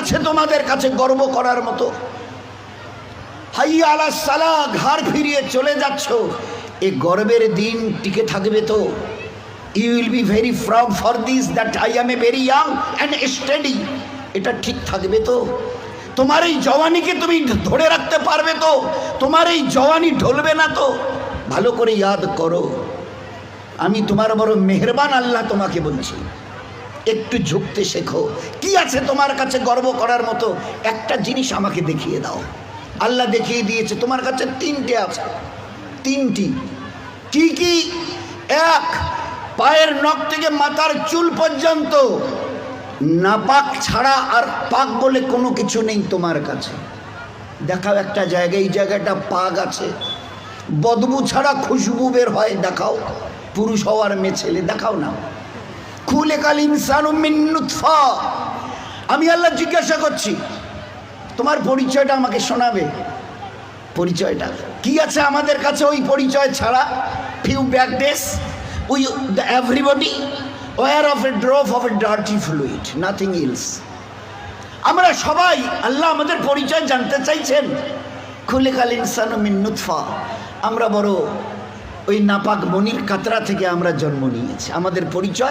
আছে তোমাদের কাছে গর্ব করার মতো। হাইয়া আলা সালা, ঘাড় ফিরিয়ে চলে যাচ্ছ। এ গর্বের দিন টিকে থাকবে তো। You will be very proud for this that I am a very young and study এটা ঠিক থাকবে তো। তোমার এই জওয়ানিকে তুমি ধরে রাখতে পারবে তো। তোমার এই জওয়ানি ঢলবে না তো। ভালো করে ইয়াদ করো। আমি তোমার বড় মেহরবান আল্লাহ তোমাকে বলছি। একটু ঝুঁকতে শেখো। কি আছে তোমার কাছে গর্ব করার মতো? একটা জিনিস আমাকে দেখিয়ে দাও। আল্লাহ দেখিয়ে দিয়েছে, তোমার কাছে তিনটে আছে। তিনটি। কি কি? এক, পায়ের নখ থেকে মাথার চুল পর্যন্ত। নাপাক ছাড়া আর পাক বলে কোনো কিছু নেই তোমার কাছে। দেখাও একটা জায়গায় এই জায়গাটা পাক আছে। বদবু ছাড়া খুশবু বের হয়, দেখাও। পুরুষ হওয়ার মেয়ে ছেলে, দেখাও না। খুলে কাল ইনসান আমি আল্লাহ জিজ্ঞাসা করছি, তোমার পরিচয়টা আমাকে শোনাবে? পরিচয়টা। কি আছে আমাদের কাছে ওই পরিচয় ছাড়া? Few back days we everybody were of a drop of a dirty fluid nothing else আমরা সবাই আল্লাহ আমাদের পরিচয় জানতে চাইছেন। খুলে কাল ইনসান মিন্নুৎফা আমরা বড় ওই নাপাক মনির কাতরা থেকে আমরা জন্ম নিয়েছি। আমাদের পরিচয়